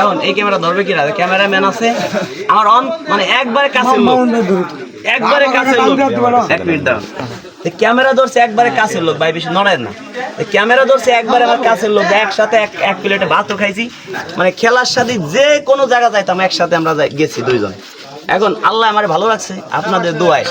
এখন এই ক্যামেরা ধরবে ক্যামেরাম্যান আছে। আমার অন মানে একবারে লোক। একবারে লোক। এক মিনিট দাঁড়ান। ক্যামেরা ধরছে একবারে কাছের লোক ভাই বেশি নড়েন না। ক্যামেরা ধরছে একবারে আমার কাছের লোক। একসাথে এক এক প্লেটে ভাতও খাইছি। মানে খেলার সাথে যে কোনো জায়গা যাইতাম একসাথে আমরা গেছি দুইজন। এখন আল্লাহ আমার ভালো লাগছে আপনাদের দোয়ায়।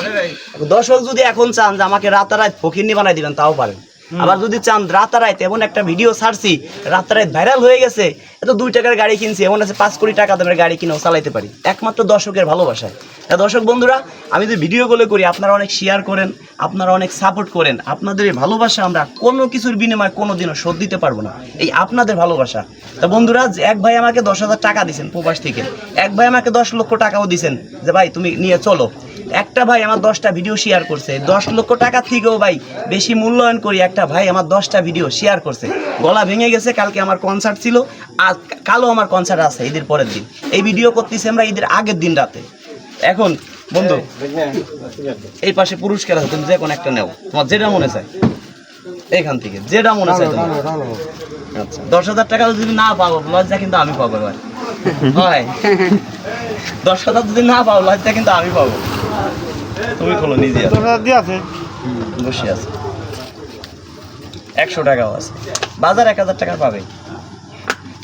দর্শক যদি এখন চান যে আমাকে রাতারাত ফকিরনি বানাই দিবেন তাও পারেন। আবার যদি চান রাতারাত এমন একটা ভিডিও ছাড়ছি রাতারাত ভাইরাল হয়ে গেছে এত দুই টাকার গাড়ি কিনছি, এমন আছে পাঁচ কোটি টাকা দামের গাড়ি কিনেও চালাইতে পারি। একমাত্র দর্শকের ভালোবাসায়। তা দর্শক বন্ধুরা, আমি যে ভিডিওগুলো করি, আপনারা অনেক শেয়ার করেন, আপনারা অনেক সাপোর্ট করেন, আপনাদের এই ভালোবাসা আমরা কোনো কিছুর বিনিময়ে কোনোদিনও শোধ দিতে পারব না। এই আপনাদের ভালোবাসা। তা বন্ধুরা এক ভাই আমাকে দশ হাজার টাকা দিয়েছেন প্রবাস থেকে, এক ভাই আমাকে দশ লক্ষ টাকাও দিয়েছেন যে ভাই তুমি নিয়ে চলো। একটা ভাই আমার দশটা ভিডিও শেয়ার করছে, দশ লক্ষ টাকা থেকেও ভাই বেশি মূল্যায়ন করি, একটা ভাই আমার দশটা ভিডিও শেয়ার করছে। গলা ভেঙে গেছে, কালকে আমার কনসার্ট ছিল কালও আমার কনসার্ট আছে ঈদের পরের দিন। এই ভিডিও করতেছি আমরা ঈদের আগের দিন রাতে। এখন বন্ধু এই পাশে পুরস্কার আছে তুমি যে কোনো একটা নেও। তোমার যেটা মনে চায়। এখান থেকে যেটা মনে চায় তোমার। আচ্ছা দশ হাজার টাকা যদি না পাবো লজ্জা কিন্তু আমি পাবো এবার। হয়। দশ হাজার যদি না পাবো লজ্জা কিন্তু আমি পাবো। তুমি খোলো নিজে বসে আছে। একশো টাকাও আছে। বাজার এক হাজার টাকা পাবে।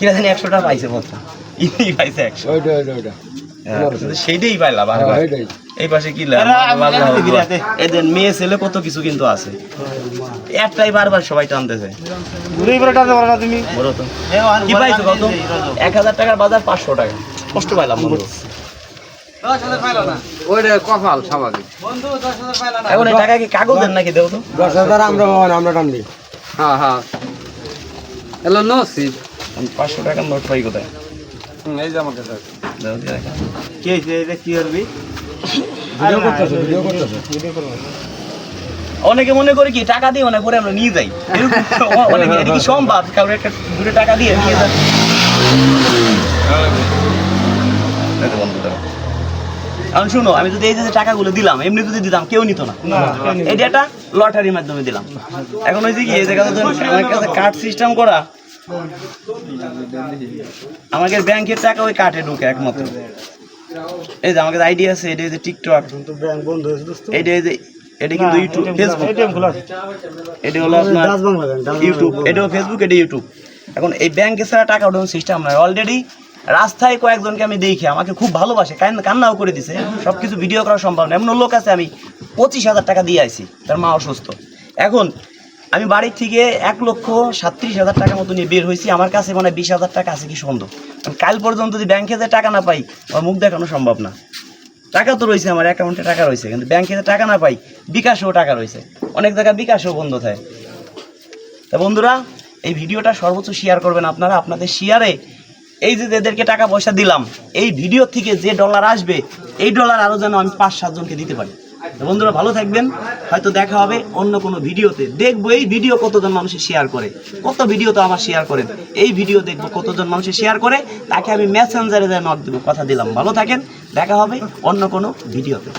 কিনা জানি একশো টাকা পাইছে বলতো ইনি পাইছে একশো। হ্যাঁ, কিন্তু সেইটাই পাইলাম বারবার। এই পাশে কি। এদের মেয়ে ছেলে কত কিছু কিন্তু আছে। একটাই বারবার সবাই টানতেছে। বলো তো। কি পাইছো কত এক হাজার টাকার বাজার পাঁচশো টাকা। কষ্ট পাইলাম ওইটা এখন এই টাকা কি কাগজের নাকি? দেও তো। দশ হাজার আমরা আমরা টানলি হ্যাঁ হ্যাঁ। এলো নসি আমি পাঁচশো টাকার নোট পাই কোথায়? এই যে আমার কাছে দাও দিয়ে রাখো। কি হয়েছে এটা কি করবি? ভিডিও করতেছে ভিডিও করতেছে। অনেকে মনে করে কি টাকা দিয়ে অনেক পরে আমরা নিয়ে যাই। অনেকে এটা কি সম্ভব? কারণ একটা দূরে টাকা দিয়ে নিয়ে দাও। এখন শুনো আমি যদি এই যে যে টাকাগুলো দিলাম এমনি যদি দিতাম কেউ নিত না। এটা একটা লটারির মাধ্যমে দিলাম। এখন হয়েছে কি এই জায়গাতে ধরুন আমার কাছে কার্ড সিস্টেম করা আমাদের ব্যাংকের টাকা ওই কার্ডে ঢুকে একমাত্র। এই যে আমাদের আইডি আছে এটা যে টিকটক। এটা যে এটা কিন্তু ইউটিউব ফেসবুক এটা হলো আপনার ইউটিউব এটাও ফেসবুক এটা ইউটিউব এখন এই ব্যাংকে ছাড়া টাকা ওঠানোর সিস্টেম নাই। অলরেডি রাস্তায় কয়েকজনকে আমি দেখি আমাকে খুব ভালোবাসে কান- কান্নাও করে দিছে। সব কিছু ভিডিও করা সম্ভব না। এমন লোক আছে আমি পঁচিশ হাজার টাকা দিয়ে আইছি। তার মা অসুস্থ। এখন আমি বাড়ির থেকে এক লক্ষ সাতত্রিশ হাজার টাকা মতো নিয়ে বের হয়েছি। আমার কাছে মানে বিশ হাজার টাকা আছে কি সন্দেহ। কাল পর্যন্ত যদি ব্যাংকে যে টাকা না পাই, আমার মুখ দেখানো সম্ভব না। টাকা তো রয়েছে আমার অ্যাকাউন্টে টাকা রয়েছে। কিন্তু ব্যাংকে যে টাকা না পাই, বিকাশেও টাকা রয়েছে। অনেক জায়গায় বিকাশেও বন্ধ থাকে। তা বন্ধুরা, এই ভিডিওটা সর্বোচ্চ শেয়ার করবেন আপনারা। আপনাদের শেয়ারে এই যে যাদেরকে টাকা পয়সা দিলাম, এই ভিডিও থেকে যে ডলার আসবে, এই ডলার আরও যেন আমি পাঁচ সাতজনকে দিতে পারি। বন্ধুরা ভালো থাকবেন। হয়তো দেখা হবে অন্য কোনো ভিডিওতে। দেখব এই ভিডিও কতজন মানুষে শেয়ার করে। কত ভিডিও তো আমার শেয়ার করেন। এই ভিডিও দেখব কতজন মানুষে শেয়ার করে। তাকে আমি মেসেঞ্জারে নক দেবো, কথা দিলাম। ভালো থাকেন। দেখা হবে অন্য কোনো ভিডিওতে।